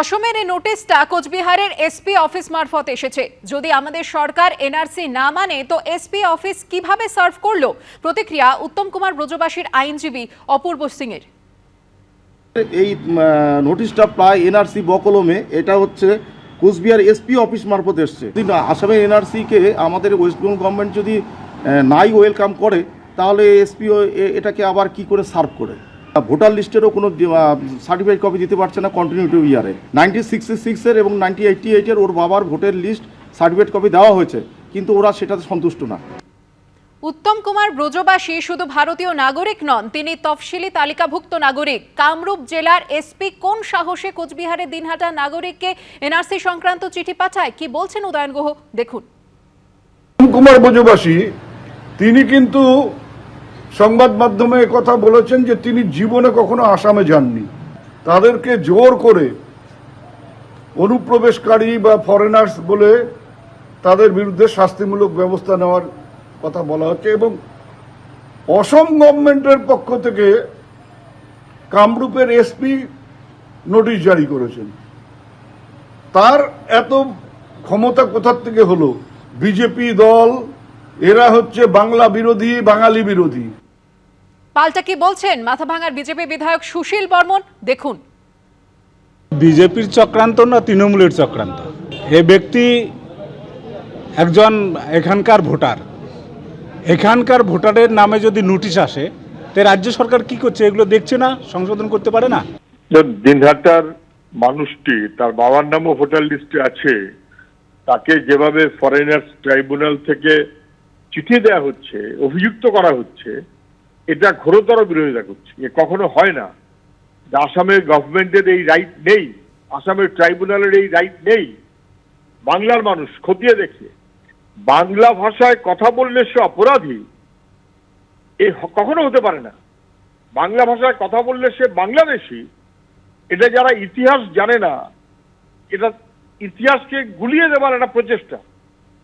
অসমের এই নোটিশটা কোচবিহারের এসপি অফিস মারফত এসেছে। যদি আমাদের সরকার এনআরসি না মানে তো এসপি অফিস কীভাবে সার্ভ করল? প্রতিক্রিয়া উত্তম কুমার ব্রজবাসীর আইনজীবী অপূর্ব সিং এর এই নোটিশটা প্রায় এনআরসি বকলমে, এটা হচ্ছে কোচবিহার এসপি অফিস মারফত এসছে। কিন্তু আসামের এনআরসিকে আমাদের ওয়েস্ট বেঙ্গল গভর্নমেন্ট যদি নাই ওয়েলকাম করে, তাহলে এসপি এটাকে আবার কি করে সার্ভ করে? ভোটার লিস্টেরও কোনো সার্টিফাইড কপি দিতে পারছে না কন্টিনিউটি ইয়ারে নাইনটি সিক্সটি সিক্সের এবং নাইনটিন এইটটি এইটের ওর বাবার ভোটের লিস্ট সার্টিফিকেট কপি দেওয়া হয়েছে কিন্তু ওরা সেটাতে সন্তুষ্ট না। উত্তম কুমার ব্রজবাসী শুধু ভারতীয় নাগরিক নন তিনি তফসিলি তালিকাভুক্ত নাগরিক। কামরূপ জেলার এসপি কোন সাহসে কোচবিহারের দিনহাটা নাগরিককে এনআরসি সংক্রান্ত চিঠি পাঠায়? কি বলছেন উদয়ন গুহ? দেখুন। উত্তম কুমার ব্রজবাসী তিনি কিন্তু সংবাদ মাধ্যমে কথা বলেছেন যে তিনি জীবনে কখনো আসামে যাননি। তাদেরকে জোর করে অনুপ্রবেশকারী বা ফরেনার্স বলে তাদের বিরুদ্ধে শাস্তিমূলক ব্যবস্থা নেওয়ার কথা বলা হচ্ছে এবং অসম গভর্নমেন্টের পক্ষ থেকে কামরূপের এসপি নোটিশ জারি করেছেন। তার এত ক্ষমতা কোথার থেকে হলো? বিজেপি দল, এরা হচ্ছে বাংলা বিরোধী, বাঙালি বিরোধী। পাল্টা কি বলছেন? মাথাভাঙার বিজেপি বিধায়ক সুশীল বর্মন দেখুন। বিজেপির চক্রান্ত না তৃণমূলের চক্রান্ত? এ ব্যক্তি একজন এখানকার ভোটার। এখানকার ভোটারের নামে যদি নোটিশ আসে তে রাজ্য সরকার কি করছে? এগুলো দেখছে না? সংশোধন করতে পারে না? দিনহাটার মানুষটি তার বাবার নামও ভোটার লিস্টে আছে। তাকে যেভাবে ফরেনার্স ট্রাইব্যুনাল থেকে চিঠি দেওয়া হচ্ছে অভিযুক্ত করা হচ্ছে এটা ঘোরতর বিরোধিতা করছে, এ কখনো হয় না। যে আসামের গভর্নমেন্টের এই রাইট নেই, আসামের ট্রাইব্যুনালের এই রাইট নেই। বাংলার মানুষ খতিয়ে দেখে বাংলা ভাষায় কথা বললে সে অপরাধী, এ কখনো হতে পারে না। বাংলা ভাষায় কথা বললে সে বাংলাদেশি, এটা যারা ইতিহাস জানে না, এটা ইতিহাসকে গুলিয়ে দেওয়ার একটা প্রচেষ্টা।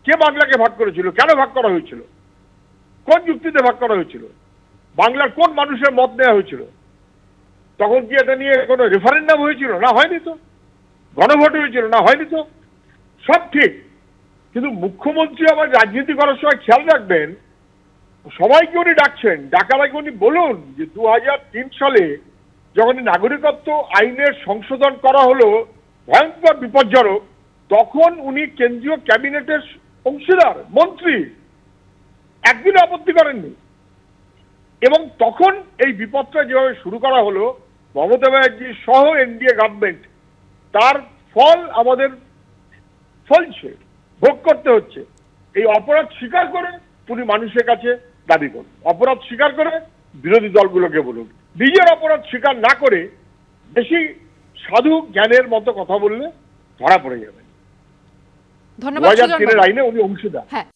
কে বাংলাকে ভাগ করেছিল? কেন ভাগ করা হয়েছিল? কোন যুক্তিতে ভাগ করা হয়েছিল? বাংলার কোন মানুষের মত নেওয়া হয়েছিল? তখন কি এটা নিয়ে কোনো রেফারেন্ডাম হয়েছিল? না, হয়নি তো। গণভোট হয়েছিল? না, হয়নি তো। সব ঠিক। কিন্তু মুখ্যমন্ত্রী আবার রাজনীতি করার সময় খেয়াল রাখবেন, সবাইকে উনি ডাকছেন। ডাকার আগে উনি বলুন যে দু হাজার তিন সালে যখন নাগরিকত্ব আইনের সংশোধন করা হলো, ভয়ঙ্কর, বিপজ্জনক, তখন উনি কেন্দ্রীয় ক্যাবিনেটের অংশীদার, মন্ত্রী। একদিন আপত্তি করেননি। এবং তখন এই বিপদটা যেভাবে শুরু করা হলো মমতা ব্যানার্জি সহ এনডিএ গভর্নমেন্ট তার ফল আমাদের ফলছে ভোগ করতে হচ্ছে। এই অপরাধ স্বীকার করে উনি মানুষের কাছে দাবি করুন। অপরাধ স্বীকার করে বিরোধী দলগুলোকে বলুন। নিজের অপরাধ স্বীকার না করে বেশি সাধু জ্ঞানের মতো কথা বললে ধরা পড়ে যাবে। ধন্যবাদ আইনে উনি অংশীদার। হ্যাঁ।